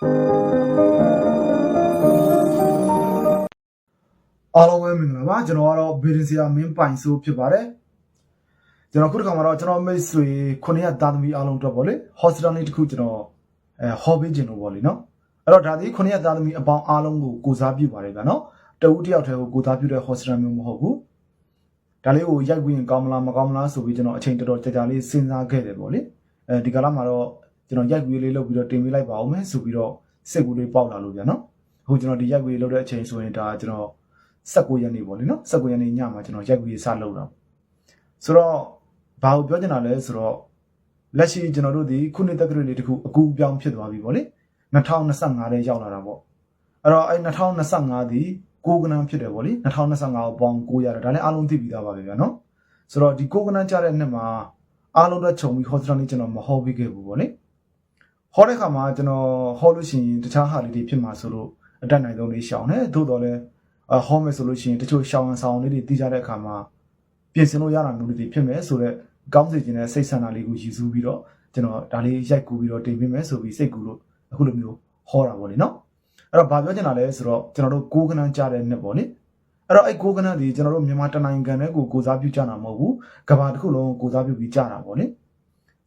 အားလုံးပဲမင်္ဂလာပါကျွန်တော်ကတော့ဘေဒင်ဆီယာမင်းပိုင်ဆိုဖြစ်ပါတယ်ကျွန်တော်ခုတစ်ခါမှာတော့ကျွန်တော်မိတ်ဆွေခုနှစ်ရက်သားသမီးအားလုံးအတွက်ပေါ့လေ hospital လေးတစ်ခုကျွန်တော်အဲဟောပေးခြင်းလို့ပေါ့လေနော်အဲ့တော့ဒါဒီခုနှစ်ရက်သားသမီးအပေါင်းအားလုံးကိုကိုစားပြုပါတယ်ဗျာနော်တဦးတစ်ယောက်တည်းကိုကိုစားပြုတဲ့ hospital မျိုးမဟုတ်ဘူးဒါလေးကိုရိုက်ပြီးရင်ကောင်းမလားမကောင်းမလားဆိုပြီးကျွန်တော်အချိန်တော်တော်ကြာကြာလေးစဉ်းစားခဲ့တယ်ပေါ့လေအဲဒီကလာမှာတော့ ကျွန်တော်ရိုက်ပြီးလေးလုပ်ပြီးတော့တင်ပေးလိုက်ပါအောင်မယ်ဆိုပြီးတော့စိတ်ကူးလေးပေါက်လာလို့ဗျာနော်အခုကျွန်တော်ဒီရိုက်ပြီးလုပ်တဲ့အချိန်ဆိုရင်ဒါကျွန်တော်19ရက်နေ့ပေါ့လေနော်19ရက်နေ့ညမှာကျွန်တော်ရိုက်ကူရေးစလုပ်တာဆိုတော့ဘာကိုပြောချင်တာလဲဆိုတော့လက်ရှိကျွန်တော်တို့ဒီခုနှစ်တက္ကရာလေးတခုအကူအပြောင်းဖြစ်သွားပြီပေါ့လေ2025ထဲရောက်လာတာပေါ့အဲ့တော့အဲ့2025ဒီကိုကနန်းဖြစ်တယ်ပေါ့လေ2025ကိုပေါင်း9ရတယ်ဒါလည်းအားလုံးသိပြီးသားပါပဲဗျာနော်ဆိုတော့ဒီကိုကနန်းကြတဲ့နှစ်မှာအားလုံးတော့ခြုံပြီး hospital လေးကျွန်တော်မဟောပြီးခဲ့ဘူးပေါ့လေ ဟောတဲ့ခါမှာကျွန်တော်ဟောလို့ရှိရင်တခြားဟာလေးတွေဖြစ်မှာဆိုလို့အတက်နိုင်ဆုံးလေးရှောင်တယ်သို့တော်လည်းအဟောမယ်ဆိုလို့ရှိရင်တချို့ရှောင်းအောင်ဆောင်လေးတွေတီးကြတဲ့အခါမှာပြင်ဆင်လို့ရတာမျိုးတွေဖြစ်မယ်ဆိုတော့ကောင်းစီခြင်းနဲ့စိတ်ဆန္ဒလေးကိုယူဆပြီးတော့ကျွန်တော်ဒါလေးရိုက်ကူပြီးတော့တင်ပေးမယ်ဆိုပြီးစိတ်ကူလို့အခုလိုမျိုးဟောတာပေါ့လေနော်အဲ့တော့ဘာပြောချင်တာလဲဆိုတော့ကျွန်တော်တို့ကိုးကနန်းကြားတဲ့နှစ်ပေါ့လေအဲ့တော့အဲ့ကိုးကနန်းဒီကျွန်တော်တို့မြန်မာတနိုင်ငံနဲ့ကိုကိုစားပြုကြတာမဟုတ်ဘူးကဘာတစ်ခုလုံးကိုစားပြုပြီးကြတာပေါ့လေ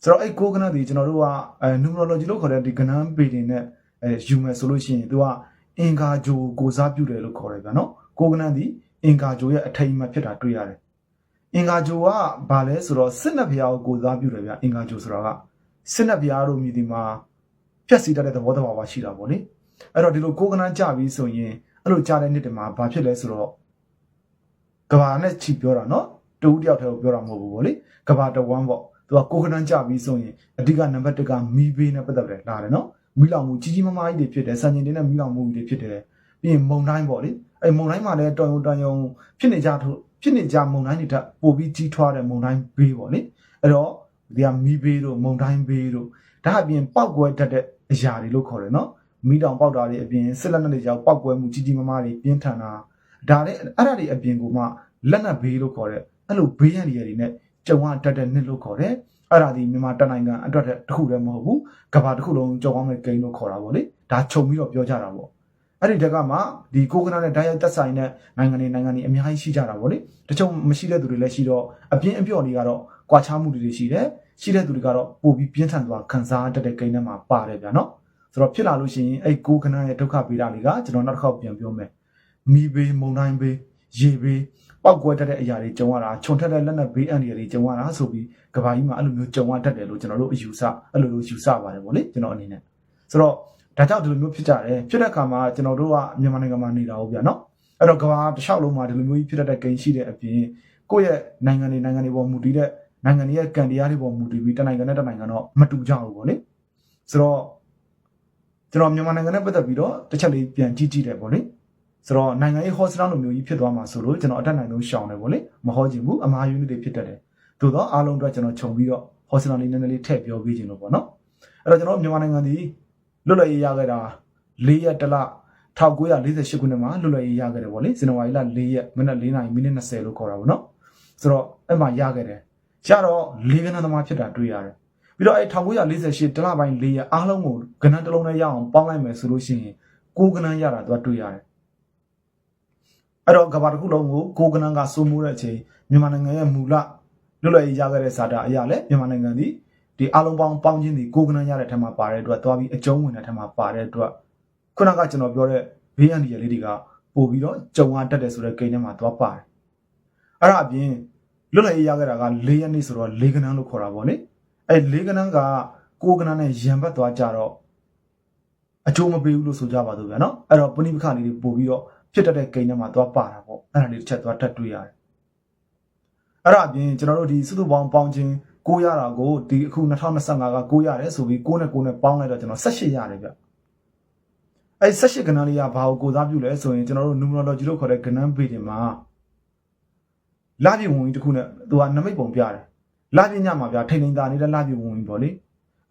ဆိုတော့အဲ့ကိုးကနန်းဒီကျွန်တော်တို့ကအဲ numerology လို့ခေါ်တဲ့ဒီကနန်းပေတင်နဲ့အဲယူမယ်ဆိုလို့ရှိရင်သူကအင်္ဂါဂျိုကိုစားပြုတယ်လို့ခေါ်တယ်ဗျာနော်ကိုကနန်းသည်အင်္ဂါဂျိုရဲ့အထိမ်းအမှတ်ဖြစ်တာတွေ့ရတယ်။အင်္ဂါဂျိုကဘာလဲဆိုတော့စစ်နက်ဘုရားကိုကိုစားပြုတယ်ဗျအင်္ဂါဂျိုဆိုတာကစစ်နက်ဘုရားတို့မြည်ဒီမှာဖြက်စီတတ်တဲ့သဘောတဘာဝရှိတာပေါ့လေ။အဲ့တော့ဒီလိုကိုကနန်းကြပြီဆိုရင်အဲ့လိုကြားတဲ့နှစ်တည်းမှာဘာဖြစ်လဲဆိုတော့ကဘာနဲ့ချီပြောတာနော်တူတယောက်တည်းကိုပြောတာမဟုတ်ဘူးပေါ့လေ။ကဘာတဝမ်းပေါ့။ သူကကိုကနန်းကြပြီဆိုရင်အဓိကနံပါတ်1ကမီးဘေးနဲ့ပတ်သက်တယ်လာတယ်နော်။မီးလောင်မှုကြီးကြီးမားမားကြီးတွေဖြစ်တယ်။စံချိန်တင်တဲ့မီးလောင်မှုကြီးတွေဖြစ်တယ်။ပြီးရင်မုံတိုင်းပေါ့လေ။အဲ့မုံတိုင်းမှာလည်းတော်ရုံတန်ရုံဖြစ်နေကြထို့ဖြစ်နေကြမုံတိုင်းတွေတက်ပို့ပြီးကြီးထွားတဲ့မုံတိုင်းဘေးပေါ့လေအဲ့တော့ဒီကမီးဘေးတို့မုံတိုင်းဘေးတို့ဒါအပြင်ပောက်ကွဲတတ်တဲ့အရာတွေလို့ခေါ်တယ်နော်မီးတောင်ပေါက်တာတွေအပြင်စစ်လက်နက်တွေကြောင့်ပောက်ကွဲမှုကြီးကြီးမားမားတွေပြင်းထန်တာဒါလည်းအဲ့ဒါတွေအပြင်ကမှလက်နက်ဘေးလို့ခေါ်တဲ့အဲ့လိုဘေးရန်တွေတွေနဲ့ ကြုံရတတ်တဲ့နှစ်လို့ခေါ်တယ်အဲ့ဒါဒီမြန်မာတက်နိုင်ငံအတွက်တခုတည်းမဟုတ်ဘူးကဘာတစ်ခုလုံးကြောက်အောင်မဲ့ဂိမ်းလို့ခေါ်တာပေါ့လေဒါခြုံပြီးတော့ပြောကြတာပေါ့အဲ့ဒီတက်ကမှဒီကိုကနာနဲ့ဓာတ်ရိုက်သက်ဆိုင်တဲ့နိုင်ငံတွေနိုင်ငံတွေအများကြီးရှိကြတာဗောလေတချို့မရှိတဲ့သူတွေလည်းရှိတော့အပြင်းအပြော့တွေကတော့ကွာခြားမှုတွေရှိတယ်ရှိတဲ့သူတွေကတော့ပိုပြီးပြင်းထန်သွားခံစားတတ်တဲ့ကိန်းထဲမှာပါတယ်ဗျာနော်ဆိုတော့ဖြစ်လာလို့ရှိရင်အဲ့ကိုကနာရဲ့ဒုက္ခဗေဒတွေကကျွန်တော်နောက်တစ်ခေါက်ပြန်ပြောမယ်မိဘေးမုန်တိုင်းဘေးရေဘေး ပောက်ကွဲတတ်တဲ့အရာတွေကြုံရတာခြုံထက်တဲ့လက်နက်ဘေးအန္တရာယ်တွေကြုံရတာဆိုပြီးကဘာကြီးမှာအဲ့လိုမျိုးကြုံရတတ်တယ်လို့ကျွန်တော်တို့အယူဆအဲ့လိုလိုယူဆပါတယ်ဗောလေကျွန်တော်အနေနဲ့ဆိုတော့ဒါကြောင့်ဒီလိုမျိုးဖြစ်ကြတယ်ဖြစ်တဲ့အခါမှာကျွန်တော်တို့ကမြန်မာနိုင်ငံမှာနေတာဟုတ်ဗျာနော်အဲ့တော့ကဘာတစ်လျှောက်လုံးမှာဒီလိုမျိုးကြီးဖြစ်တတ်တဲ့ဂိမ်းရှိတဲ့အပြင်ကိုယ့်ရဲ့နိုင်ငံတွေနိုင်ငံတွေပေါ်မူတည်တဲ့နိုင်ငံတွေရဲ့ကံတရားတွေပေါ်မူတည်ပြီးတနိုင်ငံနဲ့တနိုင်ငံတော့မတူကြဘူးပေါ့လေဆိုတော့ကျွန်တော်မြန်မာနိုင်ငံနဲ့ပတ်သက်ပြီးတော့တစ်ချက်လေးပြန်ကြည့်ကြည့်တယ်ပေါ့လေ ဆိုတော့နိုင်ငံရေးဟော့စတောင်းလိုမျိုးကြီးဖြစ်သွားမှာဆိုလို့ကျွန်တော်အတက်နိုင်ဆုံးရှောင်တယ်ပေါ့လေမဟောချင်ဘူးအမှားယူနစ်တွေဖြစ်တတ်တယ်သို့တော့အားလုံးအတွက်ကျွန်တော်ခြုံပြီးတော့ဟော့စတောင်းလေးနည်းနည်းလေးထည့်ပြောပေးခြင်းလို့ပေါ့နော်အဲ့တော့ကျွန်တော်မြန်မာနိုင်ငံဒီလွတ်လပ်ရေးရခဲ့တာ၄ရက်တလ1948ခုနှစ်မှာလွတ်လပ်ရေးရခဲ့တယ်ဗောလေဇန်နဝါရီလ၄ရက်မိနစ်၄နာရီမိနစ်20လို့ခေါ်တာဗောနော်ဆိုတော့အဲ့မှာရခဲ့တယ်ရတော့၄ကဏ္ဍသမားဖြစ်တာတွေ့ရတယ်ပြီးတော့အဲ့1948တလပိုင်း၄ရက်အားလုံးကိုကဏ္ဍတစ်လုံးနဲ့ရအောင်ပေါင်းလိုက်မယ်ဆိုလို့ရှိရင်ကိုကဏ္ဍရတာသူကတွေ့ရတယ် အဲ့တော့ကဘာတစ်ခုလုံးကိုကိုကဏ္ဍကစိုးမိုးတဲ့အချိန်မြန်မာနိုင်ငံရဲ့မူလလွတ်လပ်ရေးရခဲ့တဲ့ဇာတာအရာလဲမြန်မာနိုင်ငံဒီဒီအလုံးပေါင်းပေါင်းချင်းဒီကိုကနန်းရတဲ့ထက်မှာပါတဲ့အတွက်သွားပြီးအကျုံးဝင်တဲ့ထက်မှာပါတဲ့အတွက်ခုနကကျွန်တော်ပြောတဲ့ဘေးအန္တရာယ်လေးတွေကပို့ပြီးတော့ကြုံရတတ်တယ်ဆိုတဲ့ကိန်းထဲမှာသွားပါတယ်အဲ့ဒါအပြင်လွတ်လပ်ရေးရခဲ့တာက၄ရက်နေ့ဆိုတော့၄ကနန်းလို့ခေါ်တာပေါ့လေအဲ့၄ကနန်းကကိုကနန်းနဲ့ရံဘတ်သွားကြတော့အကျိုးမပေးဘူးလို့ဆိုကြပါတော့ဗျာနော်အဲ့တော့ပဏိပခလေးတွေပို့ပြီးတော့ ဖြစ်တတ်တဲ့ကိန်းထဲမှာသွားပါတာပေါ့အဲ့ဒါလေးတစ်ချက်သွားတက်တွေ့ရတယ်အဲ့ဒါအပြင်ကျွန်တော်တို့ဒီစုစုပေါင်းပေါင်းချင်းကိုရတာကိုဒီအခု2025ကကိုရတယ်ဆိုပြီးကိုနဲ့ကိုနဲ့ပေါင်းလိုက်တော့ကျွန်တော်18ရတယ်ဗျအဲ18ကဏ္ဍလေးကဘာကိုကိုစားပြုလဲဆိုရင်ကျွန်တော်တို့ numerology လို့ခေါ်တဲ့ကဏ္ဍပေတင်မှာလာပြဝင်ကြီးတစ်ခုနဲ့သူကနမိတ်ပုံပြတယ်လာပြညမှာဗျထိန်ထိန်သာနေတဲ့လာပြဝင်ကြီးပေါ့လေ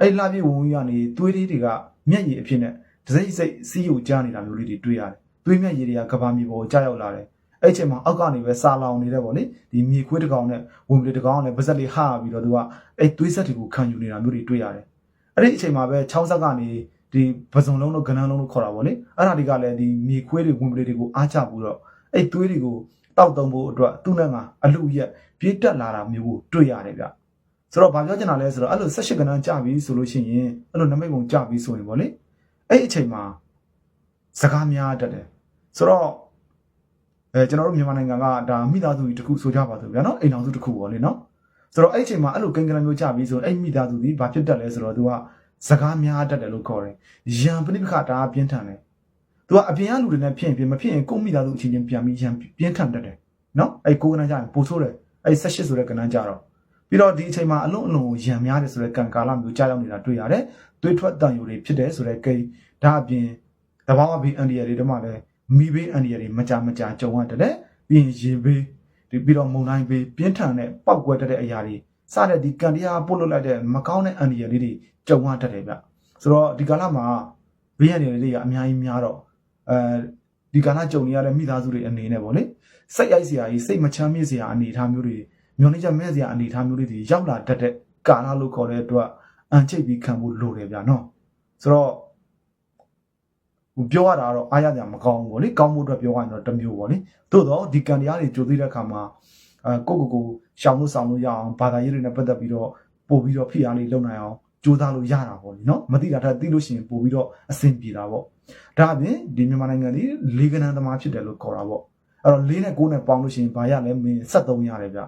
အဲလာပြဝင်ကြီးကနေသွေးလေးတွေကမျက်ရည်အဖြစ်နဲ့ဒစိမ့်စိတ်စီးကိုကြားနေတာမျိုးလေးတွေတွေ့ရတယ် သွေးမျက်ရည်တွေကကဘာမြေပေါ်ကိုကြားရောက်လာတယ်အဲ့ချိန်မှာအောက်ကနေပဲစာလောင်နေတယ်ပေါ့လေဒီမြေခွေးတစ်ကောင်နဲ့ဝင်ပလီတစ်ကောင်နဲ့ပါဇက်လေးဟာပြီးတော့သူကအဲ့သွေးဆက်တွေကိုခံယူနေတာမျိုးတွေတွေ့ရတယ်အဲ့ဒီအချိန်မှာပဲ6ဆက်ကနေဒီပစုံလုံးတို့ကနန်းလုံးတို့ခေါ်တာပေါ့လေအဲ့ဒါတွေကလည်းဒီမြေခွေးတွေဝင်ပလေးတွေကိုအားချပြီးတော့အဲ့သွေးတွေကိုတောက်တုံဖို့အတွက်သူ့နဲ့ကအလူရက်ပြေးတက်လာတာမျိုးကိုတွေ့ရတယ်ဗျဆိုတော့ဘာပြောချင်တာလဲဆိုတော့အဲ့လို၁၈ကနန်းကြာပြီဆိုလို့ရှိရင်အဲ့လိုနမိတ်ပုံကြာပြီဆိုရင်ပေါ့လေအဲ့အချိန်မှာ စကားများတတ်တယ်ဆိုတော့အဲကျွန်တော်တို့မြန်မာနိုင်ငံကဒါမိသားစုကြီးတစ်ခုဆိုကြပါစို့ဗျာနော်အိမ်အောင်စုတစ်ခုပေါ့လေနော်ဆိုတော့အဲ့အချိန်မှာအဲ့လိုကိန်းကနန်းမျိုးကြာပြီဆိုရင်အဲ့မိသားစုကြီးဘာဖြစ်တတ်လဲဆိုတော့သူကစကားများတတ်တယ်လို့ခေါ်တယ်ရံပဋိပက္ခဒါပြင်းထန်တယ်သူကအပြင်ကလူတွေနဲ့ဖြစ်ရင်ဖြစ်မဖြစ်ရင်ကိုယ့်မိသားစုအချင်းချင်းပြန်ပြီးရံပြင်းထန်တတ်တယ်နော်အဲ့ကိုကနန်းကြာရင်ပို့ဆိုးတယ်အဲ့၁၈ဆိုတဲ့ကနန်းကြာတော့ပြီးတော့ဒီအချိန်မှာအလုံးအလုံးကိုရံများတယ်ဆိုတဲ့ကံကာလမျိုးကြာရောက်နေတာတွေ့ရတယ်သွေးထွက်တန်ယူတွေဖြစ်တယ်ဆိုတဲ့ကိန်းဒါအပြင် တဘာဝဘေးအန်ဒီယာတွေတမှလည်းမိဘေးအန်ဒီယာတွေမကြမကြကြုံရတယ်ပြီးရင်ရင်ဘေးဒီပြီးတော့မုန်တိုင်းဘေးပြင်းထန်တဲ့ပောက်ကွဲတတ်တဲ့အရာတွေစတဲ့ဒီကံတရားပို့လွတ်လိုက်တဲ့မကောင်းတဲ့အန်ဒီယာလေးတွေကြုံရတတ်တယ်ဗျဆိုတော့ဒီကာလမှာဘေးအန်ဒီယာတွေကအများကြီးများတော့အဲဒီကာလကြုံနေရတဲ့မိသားစုတွေအနေနဲ့ပေါ့လေစိတ်ရိုက်စရာကြီးစိတ်မချမ်းမြေ့စရာအနေအထားမျိုးတွေမျောနေချက်မဲ့စရာအနေအထားမျိုးတွေတွေရောက်လာတတ်တဲ့ကာလလို့ခေါ်တဲ့အတွက်အန်ချိတ်ပြီးခံဖို့လိုတယ်ဗျနော်ဆိုတော့ဟို ပြောရတာကတော့အားရကြမကောင်းဘူးဗောလေကောင်းမှုအတွက်ပြောရရင်တော့တစ်မျိုးဗောလေသို့တော့ဒီကံတရားတွေကြိုသိတဲ့အခါမှာအဲကိုကိုကိုရှောင်လို့ဆောင်လို့ရအောင်ဘာသာရေးတွေနဲ့ပတ်သက်ပြီးတော့ပို့ပြီးတော့ဖိအားလေးလုပ်နိုင်အောင်ကြိုးစားလို့ရတာဗောလေနော်မသိတာထက်သိလို့ရှိရင်ပို့ပြီးတော့အဆင်ပြေတာဗောဒါအပြင်ဒီမြန်မာနိုင်ငံဒီလေးကနန်းသမားဖြစ်တယ်လို့ခေါ်တာဗောအဲ့တော့လေးနဲ့ကိုးနဲ့ပေါင်းလို့ရှိရင်ဘာရလဲမင်း73ရတယ်ဗျ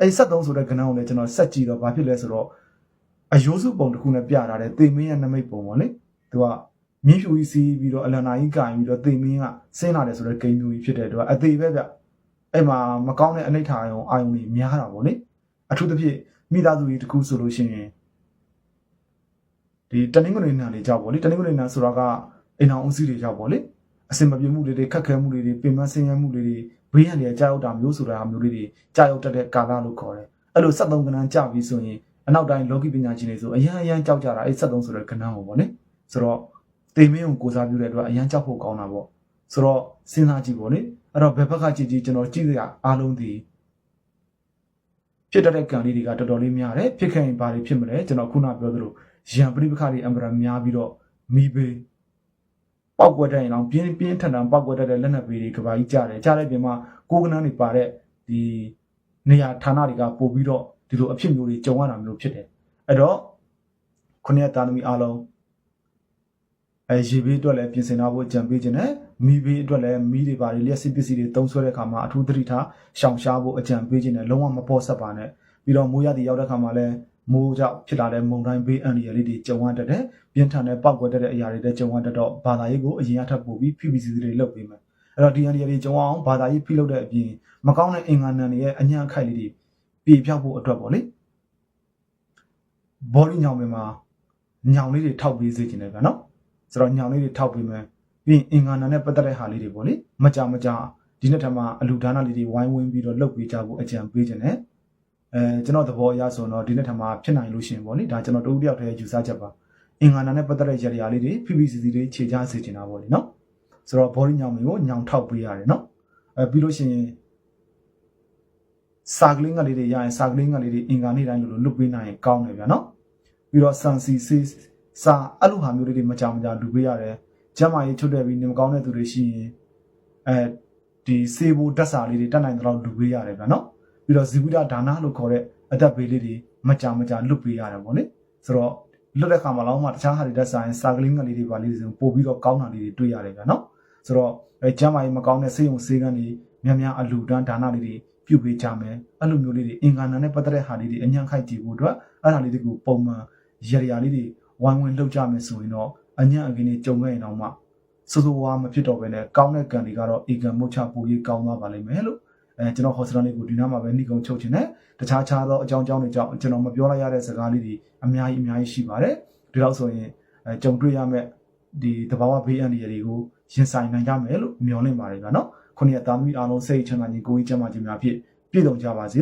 အဲ့73ဆိုတဲ့ကနန်းကိုလည်းကျွန်တော်ဆက်ကြည့်တော့ဘာဖြစ်လဲဆိုတော့အယိုးစုပုံတစ်ခုနဲ့ပြထားတဲ့တေမင်းရဲ့နမိတ်ပုံဗောလေသူက မြင်းဖြူကြီးစီးပြီးတော့အလန်နာကြီးကင်ပြီးတော့တေမင်းကဆင်းလာတယ်ဆိုတော့ဂိမ်းမျိုးကြီးဖြစ်တဲ့အတွက်အသေးပဲဗျအဲ့မှာမကောင်းတဲ့အနိဋ္ဌာယုံအာယုံတွေများတာပေါ့လေအထူးသဖြင့်မိသားစုကြီးတစ်ခုဆိုလို့ရှိရင်ဒီတနင်္ဂနွေနေ့လေးကြောက်ပေါ့လေတနင်္ဂနွေနေ့ဆိုတာကအိမ်အောင်ဦးစီးတွေကြောက်ပေါ့လေအစင်မပြေမှုတွေတွေခက်ခဲမှုတွေတွေပင်မဆင်းရဲမှုတွေတွေဘေးရန်တွေကြောက်ရောက်တာမျိုးဆိုတာမျိုးလေးတွေကြောက်ရောက်တတ်တဲ့ကာလလို့ခေါ်တယ်အဲ့လို73ကဏ္ဍကြာပြီဆိုရင်အနောက်တိုင်းလောကီပညာရှင်တွေဆိုအရန်အရန်ကြောက်ကြတာအဲ့73ဆိုတဲ့ကဏ္ဍကိုပေါ့လေဆိုတော့ တေမင်းကိုကိုစားပြုတဲ့အတွက်အရန်ကြောက်ဖို့ကောင်းတာပေါ့ဆိုတော့စဉ်းစားကြည့်ပေါ့လေအဲ့တော့ဘယ်ဘက်ကကြည့်ကြည့်ကျွန်တော်ကြည့်ရအားလုံးဒီဖြစ်တတ်တဲ့ကံလေးတွေကတော်တော်လေးများတယ်ဖြစ်ခဲ့ရင်ဘာတွေဖြစ်မလဲကျွန်တော်ခုနပြောသလိုရံပရိပခါတွေအံပရာများပြီးတော့မိဘေးပောက်ကွက်တဲ့ရင်အောင်ပြင်းပြင်းထန်ထန်ပောက်ကွက်တတ်တဲ့လက်နက်ဘေးတွေကဘာကြီးကြားတယ်ကြားတဲ့ပြင်မှာကိုကနန်းတွေပါတဲ့ဒီနေရာဌာနတွေကပို့ပြီးတော့ဒီလိုအဖြစ်မျိုးတွေကြုံရတာမျိုးဖြစ်တယ်အဲ့တော့ခုနှစ်သားသမီးအားလုံး အဲရေဘေးအတွက်လည်းပြင်ဆင်ထားဖို့ကြံပေးခြင်းနဲ့မီးဘေးအတွက်လည်းမီးတွေပါတွေလျှက်စစ်ပစ္စည်းတွေတုံးဆွဲတဲ့အခါမှာအထူးသတိထားရှောင်ရှားဖို့အကြံပေးခြင်းနဲ့လုံးဝမပေါ်ဆက်ပါနဲ့ပြီးတော့မိုးရသည်ရောက်တဲ့အခါမှာလည်းမိုးကြောင့်ဖြစ်လာတဲ့မုန်တိုင်းဘေးအန္တရာယ်လေးတွေကြုံရတတ်တယ်ပြင်းထန်တဲ့ပောက်ကွက်တဲ့အရာတွေလည်းကြုံရတတ်တော့ဘာသာရေးကိုအရင်အထပ်ပို့ပြီး PPC တွေလုပ်ပေးမယ်အဲ့တော့ဒီအန္တရာယ်တွေကြုံအောင်ဘာသာရေးဖိလုပ်တဲ့အပြင်မကောင်းတဲ့အင်္ဂါနံတွေရဲ့အညံ့အခိုက်လေးတွေပြေပြောက်ဖို့အတွက်ပေါ့လေဘောလီညောင်ပင်မှာညောင်လေးတွေထောက်ပေးစေချင်တယ်ဗျာနော် ဆိုတော့ညောင်လေးတွေထောက်ပေးမယ်ပြီးရင်အင်္ဂါနာနဲ့ပတ်သက်တဲ့ဟာလေးတွေပေါ့လေမကြမကြဒီနေ့ထက်မှအလူဒါနလေးတွေဝိုင်းဝန်းပြီးတော့လုပ်ပေးကြဖို့အကြံပေးခြင်းနဲ့အဲကျွန်တော်သဘောအရဆိုတော့ဒီနေ့ထက်မှဖြစ်နိုင်လို့ရှိရင်ပေါ့လေဒါကျွန်တော်တူတယောက်တည်းယူဆချက်ပါအင်္ဂါနာနဲ့ပတ်သက်တဲ့ရရလေးတွေ PPCC တွေခြေချစေချင်တာပေါ့လေနော်ဆိုတော့ body ညောင်မျိုးကိုညောင်ထောက်ပေးရတယ်နော်အဲပြီးလို့ရှိရင်စာကလေးငါလေးတွေရရင်စာကလေးငါလေးတွေအင်္ဂါနေ့တိုင်းလိုလိုလွတ်ပေးနိုင်ရင်ကောင်းတယ်ဗျာနော်ပြီးတော့ sun c စာအဲ့လိုဟာမျိုးလေးတွေမကြမကြလူပေးရတယ်။ကျမ်းမာရေးချုပ်တဲ့ပြီးနေမကောင်းတဲ့သူတွေရှိရင်အဲဒီစေဘူတက်စာလေးတွေတက်နိုင်တော့လူပေးရတယ်ဗျာနော်။ပြီးတော့ဇီဝိဒဒါနလို့ခေါ်တဲ့အသက်ဘေးလေးတွေမကြမကြလွတ်ပေးရတယ်ပေါ့လေ။ဆိုတော့လွတ်တဲ့ခါမှာလောင်းမှတခြားဟာတွေတက်ဆိုင်စာကလေးငယ်လေးတွေပါလေးတွေပို့ပြီးတော့ကောင်းတာလေးတွေတွေ့ရတယ်ဗျာနော်။ဆိုတော့အဲကျမ်းမာရေးမကောင်းတဲ့ဆေးရုံဆေးကန်းတွေများများအလူတန်းဒါနလေးတွေပြုပေးကြမယ်။အဲ့လိုမျိုးလေးတွေအင်္ဂါနာနဲ့ပတ်သက်တဲ့ဟာလေးတွေအញ្ញံခိုက်ကြည့်ဖို့အတွက်အဲ့ဒါလေးတွေကိုပုံမှန်ရရလေးတွေ ဝိုင်းဝန်းလှုပ်ကြမယ်ဆိုရင်တော့အညံ့အကင်းတွေကြုံခဲ့ရင်တော့မှစိုးစိုးဝါးမဖြစ်တော့ဘဲနဲ့ကောင်းတဲ့ကံတွေကတော့ဧကံမုတ်ချပူရေးကောင်းသွားပါလိမ့်မယ်လို့အဲကျွန်တော်ဟောစတန်လေးကိုဒီနားမှာပဲနှိကုံချုပ်ခြင်းနဲ့တခြားခြားသောအကြောင်းအကြောင်းတွေကြောင့်ကျွန်တော်မပြောလိုက်ရတဲ့စကားလေးတွေအများကြီးအများကြီးရှိပါတယ်ဒီတော့ဆိုရင်အဲကြုံတွေ့ရမယ့်ဒီတဘာဝဘေးအန္တရာယ်တွေကိုရင်ဆိုင်နိုင်ကြမယ်လို့မျှော်လင့်ပါတယ်ဗျာနော်ခုနှစ်ရက်သားသမီးအားလုံးစိတ်ချမ်းသာခြင်းကိုယ်ကြီးချမ်းသာခြင်းများဖြင့်ပြည့်စုံကြပါစေ